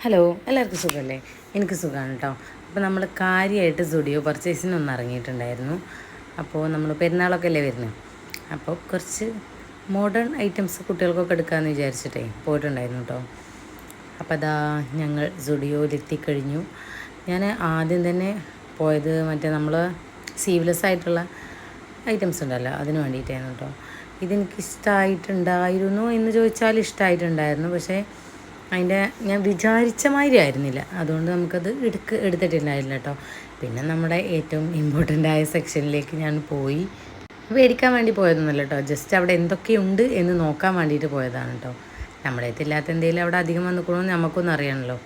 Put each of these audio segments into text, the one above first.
Hello എല്ലാവർക്കും സുഖമല്ലേ എനിക്ക് സുഖമാണ് കേട്ടോ അപ്പോൾ നമ്മൾ കാര്യമായിട്ട് സ്റ്റുഡിയോ പർച്ചേസിന് ഒന്ന് ഇറങ്ങിയിട്ടുണ്ടായിരുന്നു അപ്പോൾ നമ്മൾ പെരുന്നാളൊക്കെ അല്ലേ വരുന്നത് അപ്പോൾ കുറച്ച് മോഡേൺ ഐറ്റംസ് കുട്ടികൾക്കൊക്കെ എടുക്കാമെന്ന് വിചാരിച്ചിട്ടേ പോയിട്ടുണ്ടായിരുന്നു കേട്ടോ അപ്പോൾ അതാ ഞങ്ങൾ സ്റ്റുഡിയോയിലെത്തിക്കഴിഞ്ഞു ഞാൻ ആദ്യം തന്നെ പോയത് മറ്റേ നമ്മൾ സീവ്ലെസ് ആയിട്ടുള്ള ഐറ്റംസ് ഉണ്ടല്ലോ അതിന് വേണ്ടിയിട്ടായിരുന്നു കേട്ടോ ഇതെനിക്ക് ഇഷ്ടമായിട്ടുണ്ടായിരുന്നു എന്ന് ചോദിച്ചാൽ ഇഷ്ടമായിട്ടുണ്ടായിരുന്നു പക്ഷേ അതിന്റെ ഞാൻ വിചാരിച്ച മാതിരി ആയിരുന്നില്ല. അതുകൊണ്ട് നമുക്കത് എടുക്ക് എടുത്തിട്ടുണ്ടായില്ല കേട്ടോ. പിന്നെ നമ്മുടെ ഏറ്റവും ഇമ്പോർട്ടന്റ് ആയ സെക്ഷനിലേക്ക് ഞാൻ പോയി. മേടിക്കാൻ വേണ്ടി പോയതൊന്നുമല്ല കേട്ടോ. ജസ്റ്റ് അവിടെ എന്തൊക്കെയുണ്ട് എന്ന് നോക്കാൻ വേണ്ടിയിട്ട് പോയതാണ് കേട്ടോ. നമ്മുടെ അടുത്തില്ലാത്ത എന്തെങ്കിലും അവിടെ അധികം വന്നിക്കണമെന്ന് നമുക്കൊന്നും അറിയണമല്ലോ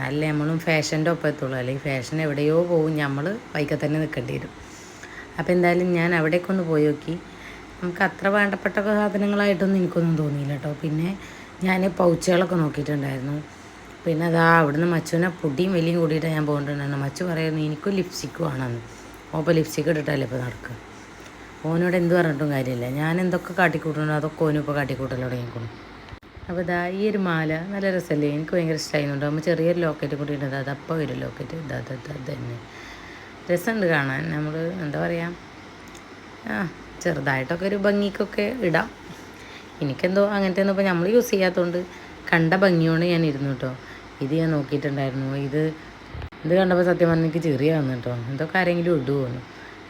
നല്ല നമ്മളും ഫാഷന്റെ ഒപ്പം എത്തുള്ളൂ അല്ലെങ്കിൽ ഫാഷൻ എവിടെയോ പോകും നമ്മൾ വൈകി തന്നെ നിൽക്കേണ്ടി വരും. അപ്പോൾ എന്തായാലും ഞാൻ അവിടേക്കൊന്ന് പോയി നോക്കി. നമുക്ക് അത്ര വേണ്ടപ്പെട്ട സാധനങ്ങളായിട്ടൊന്നും എനിക്കൊന്നും തോന്നിയില്ല കേട്ടോ. പിന്നെ ഞാൻ പൗച്ചുകളൊക്കെ നോക്കിയിട്ടുണ്ടായിരുന്നു. പിന്നെ അതാ അവിടുന്ന് മച്ചുവിനെ പൊടിയും വലിയും കൂടിയിട്ട് ഞാൻ പോയിട്ടുണ്ടായിരുന്നു മച്ചു പറയുന്നു എനിക്കും ലിപ്സ്റ്റിക്ക് വേണമെന്ന് ഓപ്പോൾ ലിപ്സ്റ്റിക്ക് ഇട്ടിട്ടല്ലേ ഇപ്പോൾ നടക്കുക ഓനോട് എന്ത് പറഞ്ഞിട്ടും കാര്യമില്ല. ഞാൻ എന്തൊക്കെ കാട്ടിക്കൂട്ടണോ അതൊക്കെ ഓനും ഇപ്പോൾ കാട്ടിക്കൂട്ടൽ തുടങ്ങിക്കണം അപ്പോൾ ഇതാ ഈ ഒരു മാല നല്ല രസമല്ലേ? എനിക്ക് ഭയങ്കര ഇഷ്ടമായിരുന്നുണ്ട് നമ്മൾ ചെറിയൊരു ലോക്കറ്റ് കൂടി ഉണ്ട്. അത് അപ്പോൾ ഒരു ലോക്കറ്റ് ഇതാ തന്നെ രസമുണ്ട് കാണാൻ. നമ്മൾ എന്താ പറയുക ആ ചെറുതായിട്ടൊക്കെ ഒരു ഭംഗിക്കൊക്കെ ഇടാം. എനിക്കെന്തോ അങ്ങനത്തെ ഒന്നും ഇപ്പോൾ നമ്മൾ യൂസ് ചെയ്യാത്തതുകൊണ്ട് കണ്ട ഭംഗിയോണ്ട് ഞാൻ ഇരുന്നു കേട്ടോ. ഇത് ഞാൻ നോക്കിയിട്ടുണ്ടായിരുന്നു. ഇത് ഇത് കണ്ടപ്പോൾ സത്യം പറഞ്ഞാൽ എനിക്ക് ചെറിയ വന്നു കേട്ടോ. എന്തൊക്കെ ആരെങ്കിലും ഇടുമോ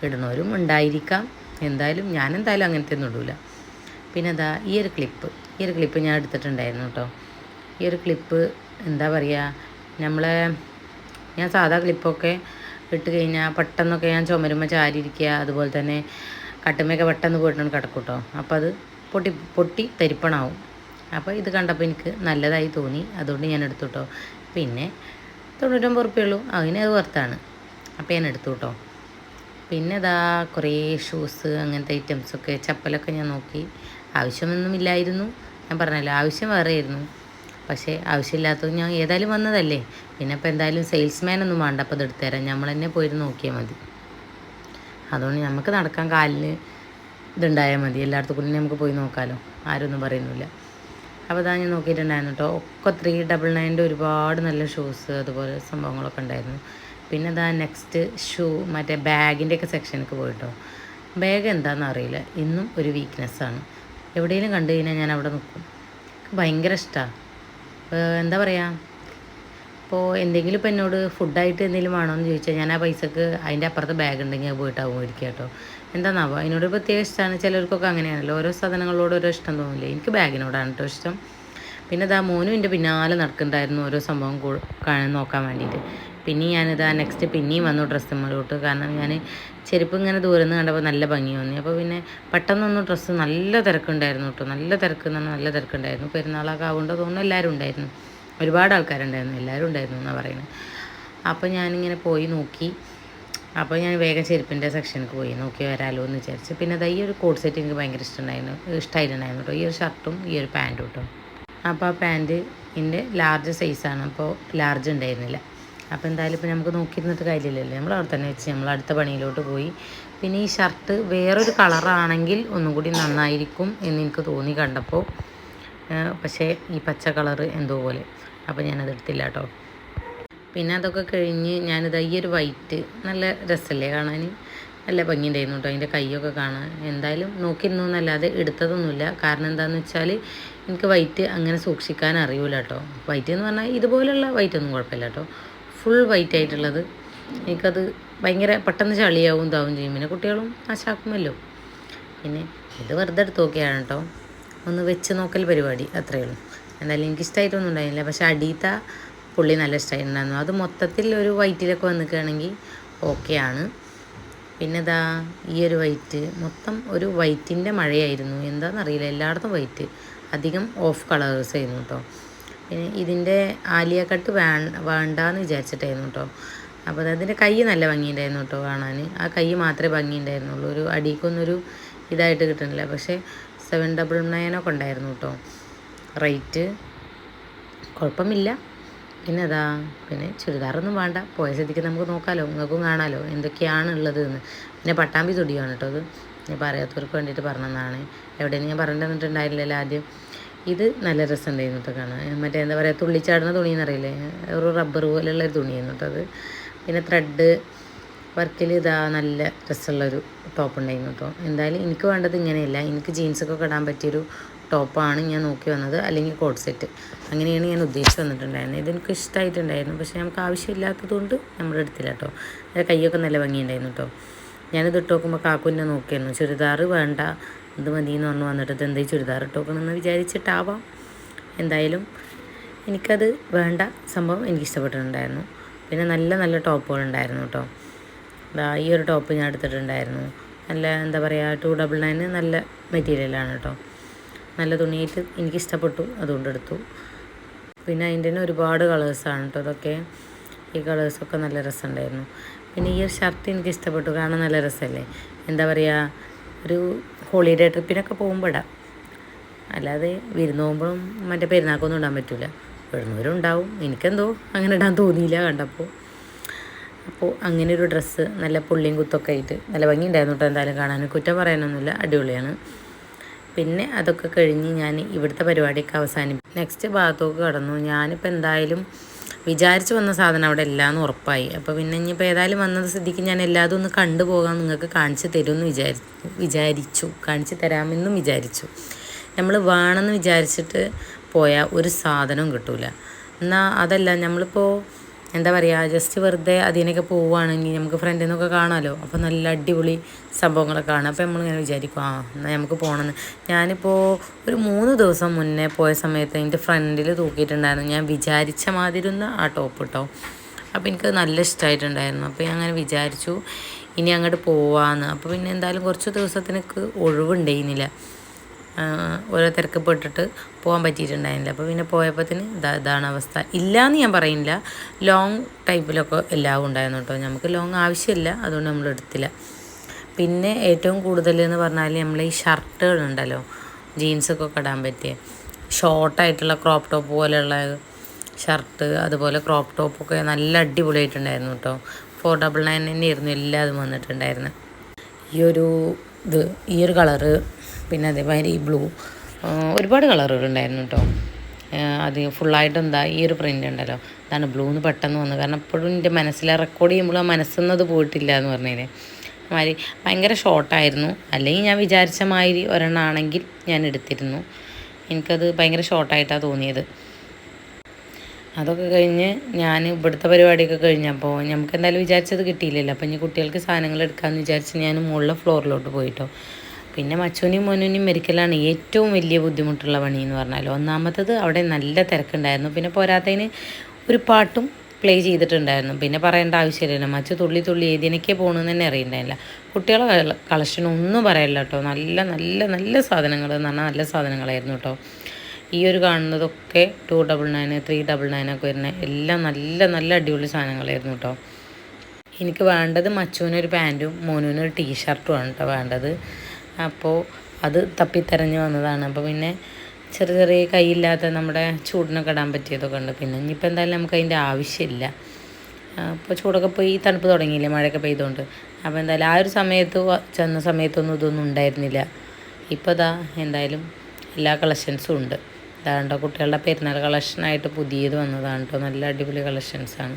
ഇടണവരും ഉണ്ടായിരിക്കാം. എന്തായാലും ഞാൻ എന്തായാലും അങ്ങനത്തെ ഒന്നും ഇടൂല. പിന്നെ അതാ ഈ ഒരു ക്ലിപ്പ് ഈ ഒരു ക്ലിപ്പ് ഞാൻ എടുത്തിട്ടുണ്ടായിരുന്നു കേട്ടോ. ഈ ഒരു ക്ലിപ്പ് എന്താ പറയുക നമ്മളെ ഞാൻ സാധാ ക്ലിപ്പൊക്കെ ഇട്ട് കഴിഞ്ഞാൽ പെട്ടെന്നൊക്കെ ഞാൻ ചുമരുമ്പോൾ ചാരിയിരിക്കുക അതുപോലെ തന്നെ കട്ടുമ്മയൊക്കെ പെട്ടെന്ന് പോയിട്ടുണ്ട് കിടക്കും കേട്ടോ. അപ്പോൾ അത് പൊട്ടി പൊട്ടി തരിപ്പണാവും. അപ്പോൾ ഇത് കണ്ടപ്പോൾ എനിക്ക് നല്ലതായി തോന്നി. അതുകൊണ്ട് ഞാൻ എടുത്തു കേട്ടോ. പിന്നെ തൊണ്ണൂറ്റൊമ്പത് ഉറുപ്പ്യേ അതിന് അത് വർത്താണ് അപ്പോൾ ഞാൻ എടുത്തു കേട്ടോ. പിന്നെ ഇതാ കുറേ ഷൂസ് അങ്ങനത്തെ ഐറ്റംസൊക്കെ ചപ്പലൊക്കെ ഞാൻ നോക്കി. ആവശ്യമൊന്നുമില്ലായിരുന്നു. ഞാൻ പറഞ്ഞല്ലോ ആവശ്യം വേറെ ആയിരുന്നു പക്ഷേ ആവശ്യമില്ലാത്തത് ഞാൻ ഏതായാലും വന്നതല്ലേ. പിന്നെ ഇപ്പോൾ എന്തായാലും സെയിൽസ്മാൻ ഒന്നും വേണ്ട. അപ്പോൾ ഇത് എടുത്തുതരാം നമ്മൾ തന്നെ പോയിരുന്നു നോക്കിയാൽ മതി. അതുകൊണ്ട് നമുക്ക് നടക്കാൻ കാലിന് ഇതുണ്ടായാൽ മതി. എല്ലായിടത്തും കൂടി നമുക്ക് പോയി നോക്കാമല്ലോ ആരൊന്നും പറയുന്നില്ല. അപ്പോൾ അതാ ഞാൻ നോക്കിയിട്ടുണ്ടായിരുന്നു കേട്ടോ ഒക്കെ ത്രീ ഡബിൾ നയന്റെ ഒരുപാട് നല്ല ഷൂസ് അതുപോലെ സംഭവങ്ങളൊക്കെ ഉണ്ടായിരുന്നു. പിന്നെ അതാ നെക്സ്റ്റ് ഷൂ മറ്റേ ബാഗിന്റെയൊക്കെ സെക്ഷനിലേക്ക് പോയിട്ടോ ബാഗ് എന്താണെന്ന് അറിയില്ല. ഇന്നും ഒരു വീക്ക്നെസ്സാണ് എവിടെയെങ്കിലും കണ്ടു കഴിഞ്ഞാൽ ഞാൻ അവിടെ നിൽക്കും ഭയങ്കര ഇഷ്ടമാണ് എന്താ പറയുക ഇപ്പോൾ എന്തെങ്കിലും ഇപ്പോൾ എന്നോട് ഫുഡായിട്ട് എന്തെങ്കിലും വേണമെന്ന് ചോദിച്ചാൽ ഞാൻ ആ പൈസക്ക് അതിന്റെ അപ്പുറത്ത് ബാഗ് ഉണ്ടെങ്കിൽ പോയിട്ടാവും മേടിക്കുക കേട്ടോ എന്താണെന്നാവോ അതിനോട് പ്രത്യേക ഇഷ്ടമാണ് ചിലർക്കൊക്കെ അങ്ങനെയാണല്ലോ. ഓരോ സാധനങ്ങളോട് ഓരോ ഇഷ്ടം തോന്നില്ലേ? എനിക്ക് ബാഗിനോടാണ് കേട്ടോ ഇഷ്ടം. പിന്നെ ഇതാ മോനും എന്റെ പിന്നാലെ നടക്കുന്നുണ്ടായിരുന്നു ഓരോ സംഭവം കാണാൻ നോക്കാൻ വേണ്ടിയിട്ട് പിന്നെ ഞാനിതാ നെക്സ്റ്റ് പിന്നെയും വന്നു ഡ്രസ്സ് മുകളിലോട്ട് കാരണം ഞാൻ ചെരുപ്പ് ഇങ്ങനെ ദൂരെ നിന്ന് കണ്ടപ്പോൾ നല്ല ഭംഗി തോന്നി. അപ്പോൾ പിന്നെ പെട്ടെന്നൊന്നും ഡ്രസ്സ് നല്ല തിരക്കുണ്ടായിരുന്നു കേട്ടോ നല്ല തിരക്ക് എന്ന് നല്ല തിരക്കുണ്ടായിരുന്നു. പെരുന്നാളൊക്കെ ആവുകൊണ്ട് തോന്നുന്നു എല്ലാവരും ഉണ്ടായിരുന്നു. ഒരുപാട് ആൾക്കാരുണ്ടായിരുന്നു എല്ലാവരും ഉണ്ടായിരുന്നു എന്നാണ് പറയുന്നത് അപ്പോൾ ഞാനിങ്ങനെ പോയി നോക്കി. അപ്പോൾ ഞാൻ വേഗം ചെരുപ്പിന്റെ സെക്ഷനിലേക്ക് പോയി നോക്കി വരാമല്ലോ എന്ന് വിചാരിച്ചു. പിന്നെ അത് ഈ ഒരു കോഡ് സെറ്റ് എനിക്ക് ഭയങ്കര ഇഷ്ടമുണ്ടായിരുന്നു ഇഷ്ടമായിട്ടുണ്ടായിരുന്നു കേട്ടോ ഈ ഒരു ഷർട്ടും ഈ ഒരു പാന്റും കേട്ടോ അപ്പോൾ ആ പാന്റ് എന്റെ ലാർജ് സൈസാണ് അപ്പോൾ ലാർജ് ഉണ്ടായിരുന്നില്ല. അപ്പോൾ എന്തായാലും ഇപ്പോൾ നമുക്ക് നോക്കിയിരുന്നിട്ട് കാര്യമില്ലല്ലോ. നമ്മൾ അവിടെ തന്നെ വെച്ച് നമ്മൾ അടുത്ത പണിയിലോട്ട് പോയി. പിന്നെ ഈ ഷർട്ട് വേറൊരു കളറാണെങ്കിൽ ഒന്നും കൂടി നന്നായിരിക്കും എന്ന് എനിക്ക് തോന്നി കണ്ടപ്പോൾ പക്ഷേ ഈ പച്ച കളറ് എന്തോ പോലെ. അപ്പോൾ ഞാനത് എടുത്തില്ല കേട്ടോ. പിന്നെ അതൊക്കെ കഴിഞ്ഞ് ഞാനിത് ഈ ഒരു വൈറ്റ് നല്ല രസമല്ലേ കാണാൻ? നല്ല ഭംഗിയുണ്ടായിരുന്നു കേട്ടോ അതിന്റെ കൈയൊക്കെ കാണാൻ. എന്തായാലും നോക്കിയിരുന്നു എന്നല്ലാതെ എടുത്തതൊന്നുമില്ല. കാരണം എന്താണെന്ന് വെച്ചാൽ എനിക്ക് വൈറ്റ് അങ്ങനെ സൂക്ഷിക്കാൻ അറിയില്ല കേട്ടോ. വൈറ്റ് എന്ന് പറഞ്ഞാൽ ഇതുപോലെയുള്ള വൈറ്റ് ഒന്നും കുഴപ്പമില്ല കേട്ടോ. ഫുൾ വൈറ്റ് ആയിട്ടുള്ളത്. എനിക്കത് ഭയങ്കര പെട്ടെന്ന് ചളിയാവും ഇതാവും ചെയ്യും. പിന്നെ കുട്ടികളും ആശാക്കുമല്ലോ. പിന്നെ ഇത് വെറുതെ എടുത്ത് നോക്കിയാണ് കേട്ടോ. ഒന്ന് വെച്ച് നോക്കൽ പരിപാടി. അത്രയേ ഉള്ളൂ. എന്തായാലും എനിക്ക് ഇഷ്ടമായിട്ടൊന്നും ഉണ്ടായിരുന്നില്ല. പക്ഷെ അടിയത്ത പുള്ളി നല്ല ഇഷ്ടമായിട്ടുണ്ടായിരുന്നു അത് മൊത്തത്തിൽ ഒരു വൈറ്റിലൊക്കെ വന്നിക്കുകയാണെങ്കിൽ ഓക്കെയാണ് പിന്നെ ഇതാ ഈ ഒരു വൈറ്റ് മൊത്തം ഒരു വൈറ്റിന്റെ മഴയായിരുന്നു. എന്താണെന്നറിയില്ല എല്ലായിടത്തും വൈറ്റ്. അധികം ഓഫ് കളേഴ്സ് ആയിരുന്നു കേട്ടോ. പിന്നെ ഇതിന്റെ ആലിയ കട്ട് വേ വേണ്ടാന്ന് വിചാരിച്ചിട്ടായിരുന്നു കേട്ടോ. അപ്പോൾ അതിന്റെ കൈ നല്ല ഭംഗിയുണ്ടായിരുന്നു കേട്ടോ കാണാൻ. ആ കൈ മാത്രമേ ഭംഗിയുണ്ടായിരുന്നുള്ളൂ. ഒരു അടിക്കൊന്നൊരു ഇതായിട്ട് കിട്ടുന്നില്ല. പക്ഷേ സെവൻ ഡബിൾ നയനൊക്കെ ഉണ്ടായിരുന്നു കേട്ടോ. റേറ്റ് കുഴപ്പമില്ല. പിന്നെ അതാ പിന്നെ ചുരിദാറൊന്നും വേണ്ട. പോയ സ്ഥിതിക്ക് നമുക്ക് നോക്കാമല്ലോ നിങ്ങൾക്കും കാണാമല്ലോ എന്തൊക്കെയാണ് ഉള്ളത് എന്ന് പിന്നെ പട്ടാമ്പി തുടിയാണ് കേട്ടോ അത്. ഞാൻ പറയാത്തവർക്ക് വേണ്ടിയിട്ട് പറഞ്ഞതാണ്. എവിടെയെന്ന് ഞാൻ പറഞ്ഞു തന്നിട്ടുണ്ടായിരുന്നില്ലല്ലോ ആദ്യം. ഇത് നല്ല രസമുണ്ടായിരുന്നു കേട്ടോ കാണാൻ. മറ്റേ എന്താ പറയുക തുള്ളിച്ചാടുന്ന തുണി എന്നറിയില്ലേ ഒരു റബ്ബർ പോലെയുള്ള ഒരു തുണിയായിരുന്നു കേട്ടോ അത്. പിന്നെ ത്രെഡ് വർക്കിൽ ഇതാ നല്ല രസമുള്ളൊരു ടോപ്പ് ഉണ്ടായിരുന്നു കേട്ടോ എന്തായാലും എനിക്ക് വേണ്ടത് ഇങ്ങനെയല്ല. എനിക്ക് ജീൻസൊക്കെ ഇടാൻ പറ്റിയൊരു ടോപ്പാണ് ഞാൻ നോക്കി വന്നത്. അല്ലെങ്കിൽ കോട്ട് സെറ്റ്. അങ്ങനെയാണ് ഞാൻ ഉദ്ദേശിച്ച് വന്നിട്ടുണ്ടായിരുന്നത്. ഇതെനിക്ക് ഇഷ്ടമായിട്ടുണ്ടായിരുന്നു. പക്ഷേ നമുക്ക് ആവശ്യമില്ലാത്തതുകൊണ്ട് നമ്മൾ എടുത്തില്ല കേട്ടോ കൈയൊക്കെ നല്ല ഭംഗിയുണ്ടായിരുന്നു കേട്ടോ ഞാനിത് ഇട്ട് നോക്കുമ്പോൾ കാക്കുന്നെ നോക്കിയായിരുന്നു. ചുരിദാർ വേണ്ട. ഇത് മതി എന്ന് പറഞ്ഞു വന്നിട്ട് ഇത് എന്തേ ചുരിദാർ ഇട്ട് നോക്കണമെന്ന് വിചാരിച്ചിട്ടാവാം. എന്തായാലും എനിക്കത് വേണ്ട സംഭവം എനിക്ക് ഇഷ്ടപ്പെട്ടിട്ടുണ്ടായിരുന്നു. പിന്നെ നല്ല നല്ല ടോപ്പുകളുണ്ടായിരുന്നു കേട്ടോ ഈ ഒരു ടോപ്പ് ഞാൻ എടുത്തിട്ടുണ്ടായിരുന്നു. നല്ല എന്താ പറയുക ടു ഡബിൾ നയൻ നല്ല മെറ്റീരിയലാണ് കേട്ടോ നല്ല തുണിയായിട്ട് എനിക്ക് ഇഷ്ടപ്പെട്ടു അതുകൊണ്ട് എടുത്തു. പിന്നെ അതിന്റെ തന്നെ ഒരുപാട് കളേഴ്സാണ് കേട്ടോ അതൊക്കെ ഈ കളേഴ്സൊക്കെ നല്ല രസമുണ്ടായിരുന്നു. പിന്നെ ഈ ഒരു ഷർട്ട് എനിക്ക് ഇഷ്ടപ്പെട്ടു കാണാൻ നല്ല രസമല്ലേ? എന്താ പറയുക ഒരു ഹോളിഡേ ട്രിപ്പിനൊക്കെ പോകുമ്പോൾ ഇടാം. അല്ലാതെ വിരുന്ന് പോകുമ്പോഴും മറ്റേ പെരുന്നാക്കൊന്നും ഇടാൻ പറ്റില്ല ഇടുന്നവരും ഉണ്ടാവും എനിക്കെന്തോ അങ്ങനെ ഇടാൻ തോന്നിയില്ല കണ്ടപ്പോൾ അപ്പോൾ അങ്ങനെ ഒരു ഡ്രസ്സ് നല്ല പുള്ളിയും കുത്തൊക്കെ ആയിട്ട്. നല്ല ഭംഗി ഉണ്ടായിരുന്നു കേട്ടോ എന്തായാലും കാണാൻ. കുറ്റം പറയാനൊന്നുമില്ല അടിപൊളിയാണ്. പിന്നെ അതൊക്കെ കഴിഞ്ഞ് ഞാൻ ഇവിടുത്തെ പരിപാടിയൊക്കെ അവസാനിപ്പിക്കും നെക്സ്റ്റ് ഭാഗത്തേക്ക് കടന്നു. ഞാനിപ്പോൾ എന്തായാലും വിചാരിച്ച് വന്ന സാധനം അവിടെ എല്ലാമെന്ന് ഉറപ്പായി. അപ്പോൾ പിന്നെ ഇനിയിപ്പോൾ ഏതായാലും വന്നത് സ്ഥിതിക്ക് ഞാൻ എല്ലാതും ഒന്ന് കണ്ടുപോകാൻ നിങ്ങൾക്ക് കാണിച്ചു തരുമെന്ന് വിചാരി വിചാരിച്ചു. കാണിച്ചു തരാമെന്നും വിചാരിച്ചു. നമ്മൾ വേണമെന്ന് വിചാരിച്ചിട്ട് പോയാൽ ഒരു സാധനവും കിട്ടൂല. എന്നാൽ അതല്ല നമ്മളിപ്പോൾ എന്താ പറയുക ജസ്റ്റ് വെറുതെ അതിനൊക്കെ പോവുകയാണെങ്കിൽ നമുക്ക് ഫ്രണ്ടിൽ നിന്നൊക്കെ കാണാമല്ലോ അപ്പോൾ നല്ല അടിപൊളി സംഭവങ്ങളൊക്കെ കാണാം. അപ്പോൾ നമ്മളിങ്ങനെ വിചാരിക്കും ആ എന്നാൽ നമുക്ക് പോകണമെന്ന് ഞാനിപ്പോൾ ഒരു മൂന്ന് ദിവസം മുന്നേ പോയ സമയത്ത് എന്റെ ഫ്രണ്ടിൽ തൂക്കിയിട്ടുണ്ടായിരുന്നു. ഞാൻ വിചാരിച്ച മാതിരുന്ന ആ ടോപ്പ് കേട്ടോ അപ്പോൾ എനിക്ക് നല്ല ഇഷ്ടമായിട്ടുണ്ടായിരുന്നു അപ്പോൾ ഞാൻ അങ്ങനെ വിചാരിച്ചു ഇനി അങ്ങോട്ട് പോവാന്ന്. അപ്പോൾ പിന്നെ എന്തായാലും കുറച്ച് ദിവസത്തിനൊക്കെ ഒഴിവുണ്ടായിരുന്നില്ല. ഓരോ തിരക്ക് പെട്ടിട്ട് പോകാൻ പറ്റിയിട്ടുണ്ടായിരുന്നില്ല. അപ്പോൾ പിന്നെ പോയപ്പോഴത്തേന് ഇതാ ഇതാണ് അവസ്ഥ. ഇല്ലയെന്ന് ഞാൻ പറയുന്നില്ല. ലോങ് ടൈപ്പിലൊക്കെ എല്ലാം ഉണ്ടായിരുന്നു കേട്ടോ. നമുക്ക് ലോങ് ആവശ്യമില്ല. അതുകൊണ്ട് നമ്മൾ എടുത്തില്ല. പിന്നെ ഏറ്റവും കൂടുതൽ എന്ന് പറഞ്ഞാൽ നമ്മൾ ഈ ഷർട്ടുകളുണ്ടല്ലോ ജീൻസൊക്കെ ഇടാൻ പറ്റിയ. ഷോർട്ടായിട്ടുള്ള ക്രോപ്പ് ടോപ്പ് പോലെയുള്ള ഷർട്ട് അതുപോലെ ക്രോപ്പ് ടോപ്പൊക്കെ നല്ല അടിപൊളിയായിട്ടുണ്ടായിരുന്നു കേട്ടോ. ഫോർ ഡബിൾ നയൻ തന്നെയായിരുന്നു എല്ലാതും വന്നിട്ടുണ്ടായിരുന്നത് ഈ ഒരു ഇത് ഈ ഒരു കളറ് പിന്നെ അതേമാതിരി ബ്ലൂ. ഒരുപാട് കളറുകളുണ്ടായിരുന്നു കേട്ടോ. അത് ഫുള്ളായിട്ട് എന്താ ഈ ഒരു പ്രിന്റ് ഉണ്ടല്ലോ. അതാണ് ബ്ലൂന്ന് പെട്ടെന്ന് വന്നു കാരണം എപ്പോഴും എന്റെ മനസ്സിൽ റെക്കോർഡ് ചെയ്യുമ്പോൾ ആ മനസ്സെന്നത് പോയിട്ടില്ല എന്ന് പറഞ്ഞതിന് മാതിരി ഭയങ്കര ഷോർട്ടായിരുന്നു അല്ലെങ്കിൽ ഞാൻ വിചാരിച്ച മാതിരി ഒരെണ്ണമാണെങ്കിൽ ഞാൻ എടുത്തിരുന്നു. എനിക്കത് ഭയങ്കര ഷോർട്ടായിട്ടാണ് തോന്നിയത്. അതൊക്കെ കഴിഞ്ഞ് ഞാൻ ഇവിടുത്തെ പരിപാടിയൊക്കെ കഴിഞ്ഞപ്പോൾ നമുക്ക് എന്തായാലും വിചാരിച്ചത് കിട്ടിയില്ലല്ലോ. അപ്പം ഇനി കുട്ടികൾക്ക് സാധനങ്ങൾ എടുക്കാമെന്ന് വിചാരിച്ച് ഞാൻ മുകളിലെ ഫ്ലോറിലോട്ട് പോയിട്ടോ പിന്നെ മച്ചൂനിയും മോനുനിയും മെരിക്കലാണ് ഏറ്റവും വലിയ ബുദ്ധിമുട്ടുള്ള പണി എന്ന് പറഞ്ഞാൽ ഒന്നാമത്തത് അവിടെ നല്ല തിരക്കുണ്ടായിരുന്നു. പിന്നെ പോരാത്തതിന് ഒരു പാട്ടും പ്ലേ ചെയ്തിട്ടുണ്ടായിരുന്നു. പിന്നെ പറയേണ്ട ആവശ്യമില്ലല്ലോ. മച്ചു തുള്ളി തുള്ളി ഏതിനൊക്കെ പോകണമെന്ന് തന്നെ അറിയണ്ടായില്ല കുട്ടികളെ കളക്ഷൻ ഒന്നും പറയല്ല കേട്ടോ. നല്ല നല്ല നല്ല സാധനങ്ങൾ എന്ന് പറഞ്ഞാൽ നല്ല സാധനങ്ങളായിരുന്നു കേട്ടോ. ഈ ഒരു കാണുന്നതൊക്കെ two double nine three double നയനൊക്കെ വരുന്ന എല്ലാം നല്ല നല്ല അടിപൊളി സാധനങ്ങളായിരുന്നു കേട്ടോ. എനിക്ക് വേണ്ടത് മച്ചുവിനൊരു പാന്റും മോനുവിനൊരു ടീഷർട്ടുമാണ് കേട്ടോ വേണ്ടത്. അപ്പോൾ അത് തപ്പിത്തെരഞ്ഞ് വന്നതാണ്. അപ്പോൾ പിന്നെ ചെറിയ ചെറിയ കൈയില്ലാത്ത നമ്മുടെ ചൂടിനൊക്കെ ഇടാൻ പറ്റിയതൊക്കെ ഉണ്ട്. പിന്നെ ഇനിയിപ്പോൾ എന്തായാലും നമുക്ക് അതിന്റെ ആവശ്യമില്ല. അപ്പോൾ ചൂടൊക്കെ പോയി തണുപ്പ് തുടങ്ങിയില്ലേ മഴയൊക്കെ പെയ്തുകൊണ്ട്. അപ്പോൾ എന്തായാലും ആ ഒരു സമയത്ത് ചെന്ന സമയത്തൊന്നും ഇതൊന്നും ഉണ്ടായിരുന്നില്ല. ഇപ്പോൾ ഇതാ എന്തായാലും എല്ലാ കളക്ഷൻസും ഉണ്ട്. ഇതാണ്ടോ കുട്ടികളുടെ പെരുന്നാൾ കളക്ഷനായിട്ട് പുതിയത് വന്നതാണ് കേട്ടോ. നല്ല അടിപൊളി കളക്ഷൻസാണ്.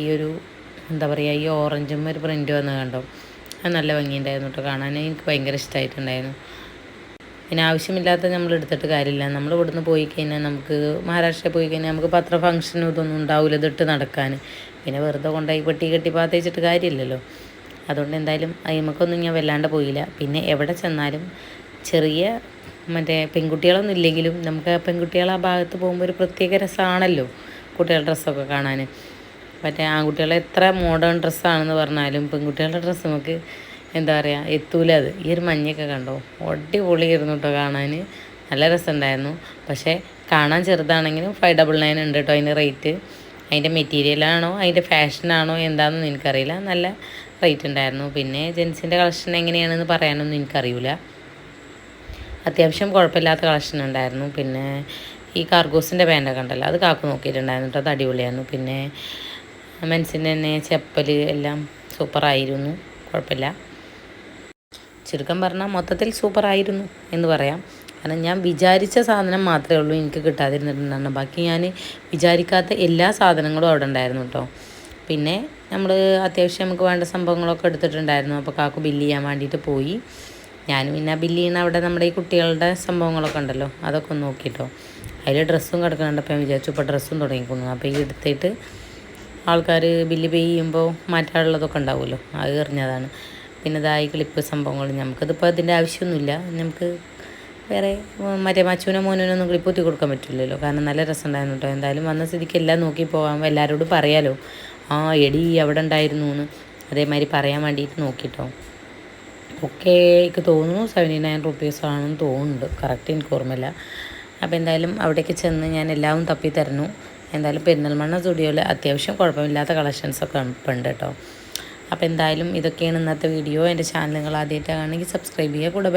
ഈ ഒരു എന്താ പറയുക ഈ ഓറഞ്ചും ഒരു പ്രിന്റ് വന്നത് കണ്ടോ. അത് നല്ല ഭംഗിയുണ്ടായിരുന്നു കേട്ടോ. കാണാൻ എനിക്ക് ഭയങ്കര ഇഷ്ടമായിട്ടുണ്ടായിരുന്നു പിന്നെ ആവശ്യമില്ലാത്ത നമ്മൾ എടുത്തിട്ട് കാര്യമില്ല. നമ്മൾ ഇവിടുന്ന് പോയി കഴിഞ്ഞാൽ നമുക്ക് മഹാരാഷ്ട്രയിൽ പോയി കഴിഞ്ഞാൽ നമുക്ക് പത്ര ഫംഗ്ഷനും ഇതൊന്നും ഉണ്ടാവില്ല ഇതിട്ട് നടക്കാൻ. പിന്നെ വെറുതെ കൊണ്ടുപോയി പെട്ടി കെട്ടി പാത്തേച്ചിട്ട് കാര്യമില്ലല്ലോ. അതുകൊണ്ട് എന്തായാലും അയിമക്കൊന്നും ഞാൻ വല്ലാണ്ട് പോയില്ല. പിന്നെ എവിടെ ചെന്നാലും ചെറിയ മറ്റേ പെൺകുട്ടികളൊന്നും ഇല്ലെങ്കിലും നമുക്ക് പെൺകുട്ടികൾ ആ ഭാഗത്ത് പോകുമ്പോൾ ഒരു പ്രത്യേക രസമാണല്ലോ കുട്ടികളുടെ ഡ്രസ്സൊക്കെ കാണാൻ. മറ്റേ ആൺകുട്ടികളെ എത്ര മോഡേൺ ഡ്രസ്സാണെന്ന് പറഞ്ഞാലും പെൺകുട്ടികളുടെ ഡ്രസ്സ് നമുക്ക് എന്താ പറയുക എത്തൂല അത്. ഈ ഒരു മഞ്ഞൊക്കെ കണ്ടോ? അടിപൊളിയായിരുന്നു കേട്ടോ കാണാൻ നല്ല രസമുണ്ടായിരുന്നു പക്ഷേ കാണാൻ ചെറുതാണെങ്കിലും ഫൈവ് ഡബിൾ നയൻ ഉണ്ട് കേട്ടോ അതിന്റെ റേറ്റ് അതിന്റെ മെറ്റീരിയലാണോ അതിന്റെ ഫാഷനാണോ എന്താണെന്ന് എനിക്കറിയില്ല. നല്ല റേറ്റ് ഉണ്ടായിരുന്നു. പിന്നെ ജെൻസിന്റെ കളക്ഷൻ എങ്ങനെയാണെന്ന് പറയാനൊന്നും എനിക്കറിയില്ല അത്യാവശ്യം കുഴപ്പമില്ലാത്ത കളക്ഷൻ ഉണ്ടായിരുന്നു. പിന്നെ ഈ കാർഗോസിന്റെ പാന്റൊക്കെ ഉണ്ടല്ലോ അത് കാക്കു നോക്കിയിട്ടുണ്ടായിരുന്നു കേട്ടോ അത് അടിപൊളിയായിരുന്നു. പിന്നെ മെൻസിന്റെ തന്നെ ചെപ്പൽ എല്ലാം സൂപ്പറായിരുന്നു. കുഴപ്പമില്ല. ചുരുക്കം പറഞ്ഞാൽ മൊത്തത്തിൽ സൂപ്പറായിരുന്നു എന്ന് പറയാം. കാരണം ഞാൻ വിചാരിച്ച സാധനം മാത്രമേ ഉള്ളൂ എനിക്ക് കിട്ടാതിരുന്നിട്ടുണ്ടായിരുന്നു. ബാക്കി ഞാൻ വിചാരിക്കാത്ത എല്ലാ സാധനങ്ങളും അവിടെ ഉണ്ടായിരുന്നു കേട്ടോ. പിന്നെ നമ്മൾ അത്യാവശ്യം നമുക്ക് വേണ്ട സംഭവങ്ങളൊക്കെ എടുത്തിട്ടുണ്ടായിരുന്നു. അപ്പോൾ കാക്കു ബില്ല് ചെയ്യാൻ വേണ്ടിയിട്ട് പോയി. ഞാൻ പിന്നെ ബില്ല് ചെയ്യുന്ന അവിടെ നമ്മുടെ ഈ കുട്ടികളുടെ സംഭവങ്ങളൊക്കെ ഉണ്ടല്ലോ അതൊക്കെ ഒന്ന് നോക്കിയിട്ടോ അതിൽ ഡ്രസ്സും കിടക്കുന്നുണ്ട്. അപ്പോൾ ഞാൻ വിചാരിച്ചു ഇപ്പോൾ ഡ്രസ്സും തുടങ്ങിക്കൊണ്ടു അപ്പോൾ ഈ എടുത്തിട്ട് ആൾക്കാർ ബില്ല് പേ ചെയ്യുമ്പോൾ മാറ്റാനുള്ളതൊക്കെ ഉണ്ടാവുമല്ലോ. അത് എറിഞ്ഞതാണ്. പിന്നെ ഇതായി ക്ലിപ്പ് സംഭവങ്ങൾ. നമുക്കതിപ്പോൾ അതിന്റെ ആവശ്യമൊന്നുമില്ല. നമുക്ക് വേറെ മറ്റേ മച്ചുവിനോ മോനോ ഒന്നും ക്ലിപ്പ് കുത്തി കൊടുക്കാൻ പറ്റില്ലല്ലോ. കാരണം നല്ല രസം ഉണ്ടായിരുന്നു കേട്ടോ. എന്തായാലും വന്ന സ്ഥിതിക്ക് എല്ലാം നോക്കി പോകാം എല്ലാവരോടും പറയാലോ. ആ എടി അവിടെ ഉണ്ടായിരുന്നു എന്ന്. അതേമാതിരി പറയാൻ വേണ്ടിയിട്ട് നോക്കിട്ടോ. ഒക്കെ എനിക്ക് തോന്നുന്നു സെവന്റി നയൻ റുപ്പീസ് ആണെന്ന് തോന്നുന്നുണ്ട്. കറക്റ്റ് എനിക്ക് ഓർമ്മയില്ല. അപ്പോൾ എന്തായാലും അവിടേക്ക് ചെന്ന് ഞാൻ എല്ലാവരും തപ്പി തരുന്നു. എന്തായാലും പെരിന്തൽമണ്ണ സ്റ്റുഡിയോയിൽ അത്യാവശ്യം കുഴപ്പമില്ലാത്ത കളക്ഷൻസൊക്കെ ഉണ്ട് കേട്ടോ അപ്പോൾ എന്തായാലും ഇതൊക്കെയാണ് ഇന്നത്തെ വീഡിയോ എന്റെ ചാനൽ നിങ്ങൾ ആദ്യമായിട്ടാണെങ്കിൽ സബ്സ്ക്രൈബ് ചെയ്യുക. കൂടെ